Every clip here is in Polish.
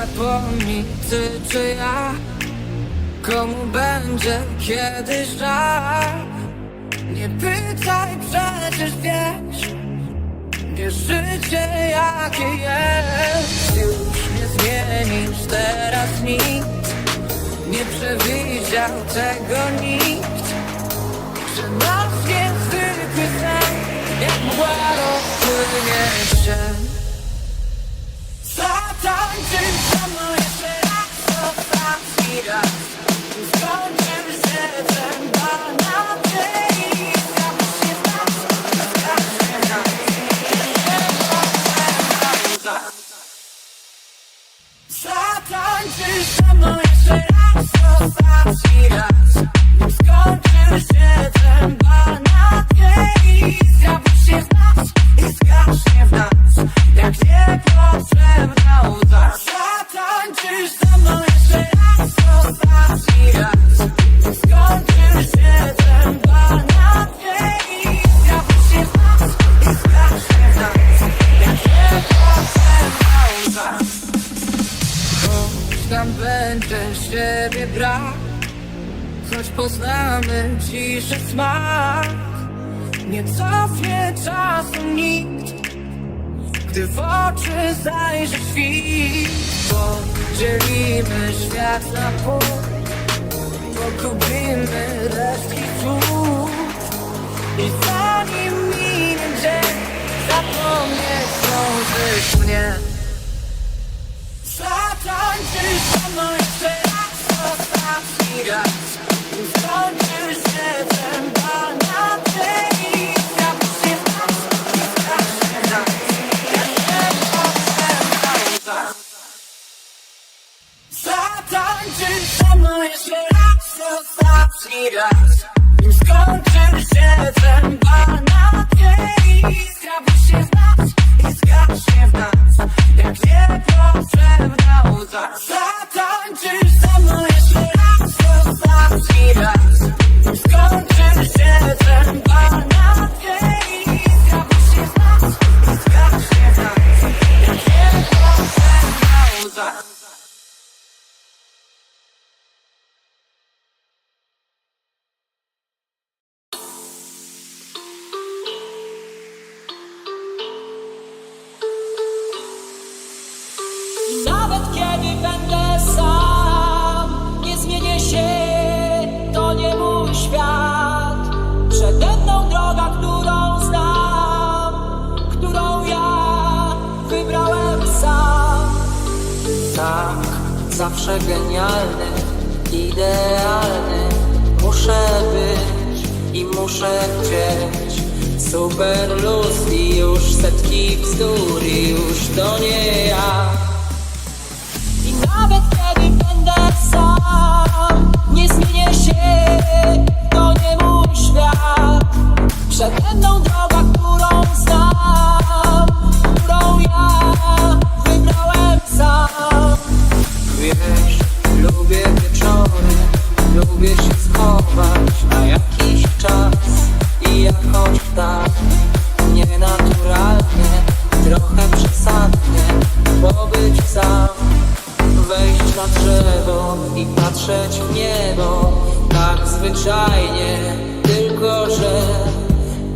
zapomnij ty czy ja? Komu będzie kiedyś żal? Nie pytaj, przecież wiesz. Wiesz życie jakie jest. Już nie zmienisz teraz nic. Nie przewidział tego nikt. Że nasz niezwykły sen Jak mgła rozpłynie się Zatańczysz ze mną jeszcze raz Ostatni raz Nie cofnie czasu nikt Gdy w oczy zajrzy świt. Podzielimy świat na pół Pogubimy resztki słów I zanim minie dzień Zapomnieć zdążysz mnie Zatańczysz ze jeszcze ostatni raz. Nim skończysz się bal nadziei Zgapisz się zawsze genialny, idealny. Muszę być i muszę chcieć. Super luz i już setki bzdur i już to nie ja. I nawet kiedy będę sam, nie zmienię się, to nie mój świat. Przede mną droga, którą znam, zwyczajnie, tylko że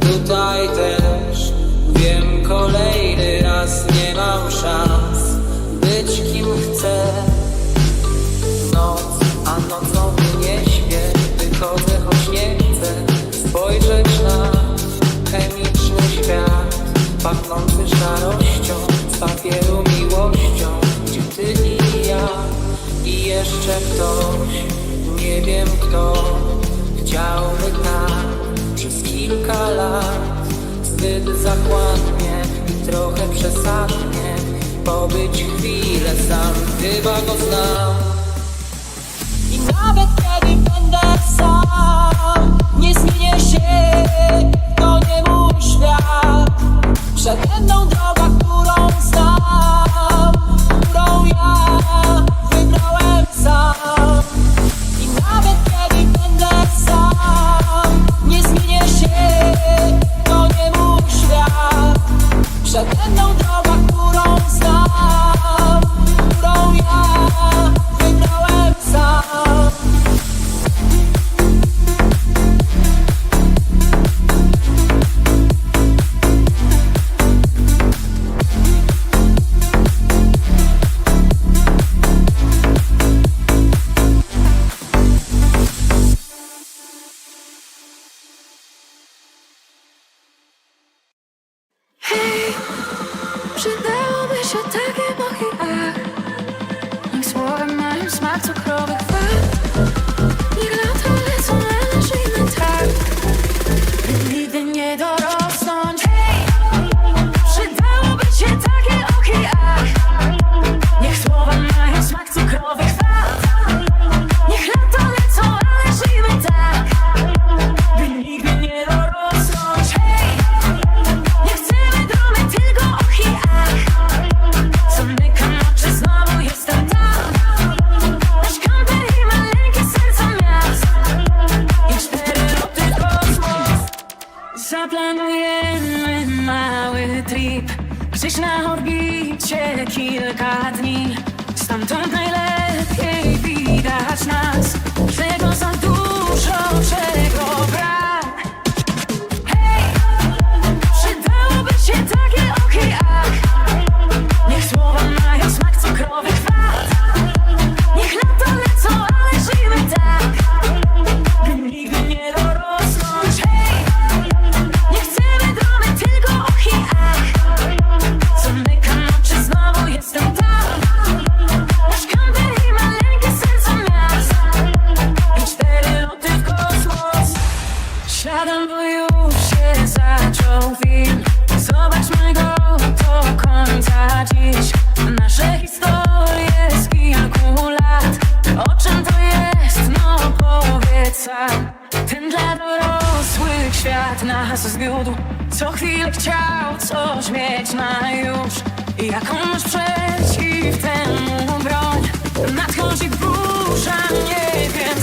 tutaj też Wiem kolejny raz nie mam szans być kim chcę. Noc, a nocą nie śpię Wychodzę, choć nie chcę Spojrzeć na chemiczny świat Pachnący szarością Z papieru miłością. Gdzie ty i ja I jeszcze ktoś Nie wiem kto Chciałby tak Przez kilka lat. Zbyt zachłannie I trochę przesadnie. Pobyć chwilę sam Chyba go znam. I nawet kiedy będę sam, nie zmienię się, to nie mój świat. So crawl. las świat nas zwiódł Co chwilę chciał coś mieć na już Jakąś przeciw temu broń. Nadchodzi burza, nie wiem